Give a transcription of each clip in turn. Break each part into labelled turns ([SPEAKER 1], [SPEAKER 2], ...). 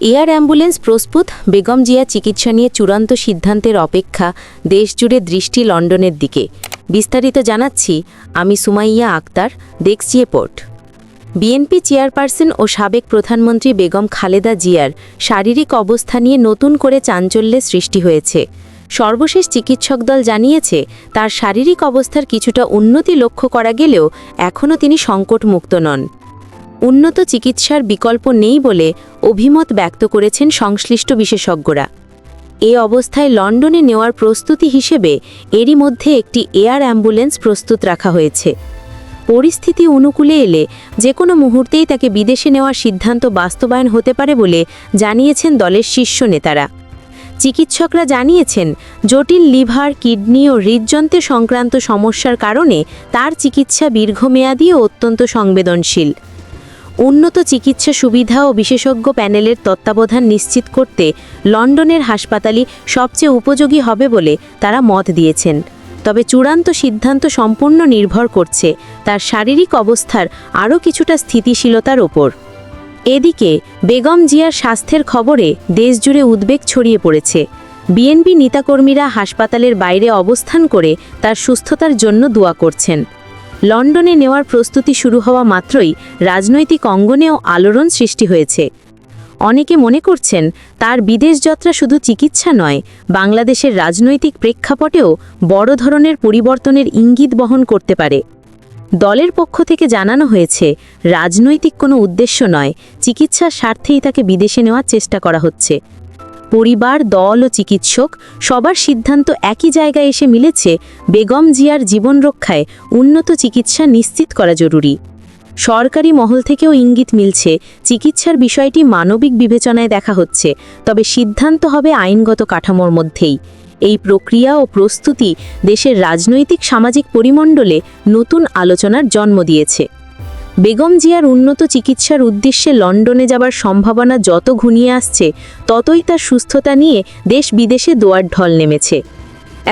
[SPEAKER 1] Air ambulance প্রস্তুত বেগম জিয়া চিকিৎসা নিয়ে চূড়ান্ত সিদ্ধান্তের অপেক্ষা দেশজুড়ে দৃষ্টি লন্ডনের দিকে। বিস্তারিত জানাচ্ছি আমি সুমাইয়া আক্তার দেখছি পোর্ট। বিএনপি চেয়ারপারসন ও সাবেক প্রধানমন্ত্রী বেগম খালেদা জিয়ার শারীরিক অবস্থা নিয়ে নতুন করে চাঞ্চল্যের সৃষ্টি হয়েছে। সর্বশেষ চিকিৎসক দল জানিয়েছে, তার শারীরিক অবস্থার কিছুটা উন্নতি লক্ষ্য করা গেলেও এখনও তিনি সংকটমুক্ত নন। উন্নত চিকিৎসার বিকল্প নেই বলে অভিমত ব্যক্ত করেছেন সংশ্লিষ্ট বিশেষজ্ঞরা। এ অবস্থায় লন্ডনে নেওয়ার প্রস্তুতি হিসেবে এরই মধ্যে একটি এয়ার অ্যাম্বুলেন্স প্রস্তুত রাখা হয়েছে। পরিস্থিতি অনুকূলে এলে যে কোনো মুহূর্তেই তাকে বিদেশে নেওয়ার সিদ্ধান্ত বাস্তবায়ন হতে পারে বলে জানিয়েছেন দলের শীর্ষ নেতারা। চিকিৎসকরা জানিয়েছেন, জটিল লিভার, কিডনি ও হৃদযন্ত্রে সংক্রান্ত সমস্যার কারণে তার চিকিৎসা দীর্ঘমেয়াদী ও অত্যন্ত সংবেদনশীল। উন্নত চিকিৎসা সুবিধা ও বিশেষজ্ঞ প্যানেলের তত্ত্বাবধান নিশ্চিত করতে লন্ডনের হাসপাতালই সবচেয়ে উপযোগী হবে বলে তারা মত দিয়েছেন। তবে চূড়ান্ত সিদ্ধান্ত সম্পূর্ণ নির্ভর করছে তার শারীরিক অবস্থার আরও কিছুটা স্থিতিশীলতার ওপর। এদিকে, বেগম জিয়ার স্বাস্থ্যের খবরে দেশজুড়ে উদ্বেগ ছড়িয়ে পড়েছে। বিএনপি নেতাকর্মীরা হাসপাতালের বাইরে অবস্থান করে তার সুস্থতার জন্য দোয়া করছেন। লন্ডনে নেওয়ার প্রস্তুতি শুরু হওয়া মাত্রই রাজনৈতিক অঙ্গনেও আলোড়ন সৃষ্টি হয়েছে। অনেকে মনে করছেন তার বিদেশ যাত্রা শুধু চিকিৎসা নয়, বাংলাদেশের রাজনৈতিক প্রেক্ষাপটেও বড় ধরনের পরিবর্তনের ইঙ্গিত বহন করতে পারে। দলের পক্ষ থেকে জানানো হয়েছে, রাজনৈতিক কোনো উদ্দেশ্য নয় চিকিৎসার স্বার্থেই তাকে বিদেশে নেওয়ার চেষ্টা করা হচ্ছে। পরিবার, দল ও চিকিৎসক সবার সিদ্ধান্ত একই জায়গায় এসে মিলেছে বেগম জিয়ার জীবন রক্ষায় উন্নত চিকিৎসা নিশ্চিত করা জরুরি। সরকারি মহল থেকেও ইঙ্গিত মিলছে, চিকিৎসার বিষয়টি মানবিক বিবেচনায় দেখা হচ্ছে, তবে সিদ্ধান্ত হবে আইনগত কাঠামোর মধ্যেই। এই প্রক্রিয়া ও প্রস্তুতি দেশের রাজনৈতিক সামাজিক পরিমণ্ডলে নতুন আলোচনার জন্ম দিয়েছে। বেগম জিয়ার উন্নত চিকিৎসার উদ্দেশ্যে লন্ডনে যাবার সম্ভাবনা যত ঘনিয়ে আসছে, ততই তার সুস্থতা নিয়ে দেশ বিদেশে দোয়ার ঢল নেমেছে।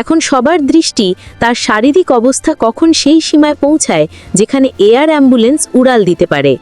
[SPEAKER 1] এখন সবার দৃষ্টি তার শারীরিক অবস্থা কখন সেই সীমায় পৌঁছায়, যেখানে এয়ার অ্যাম্বুলেন্স উড়াল দিতে পারে।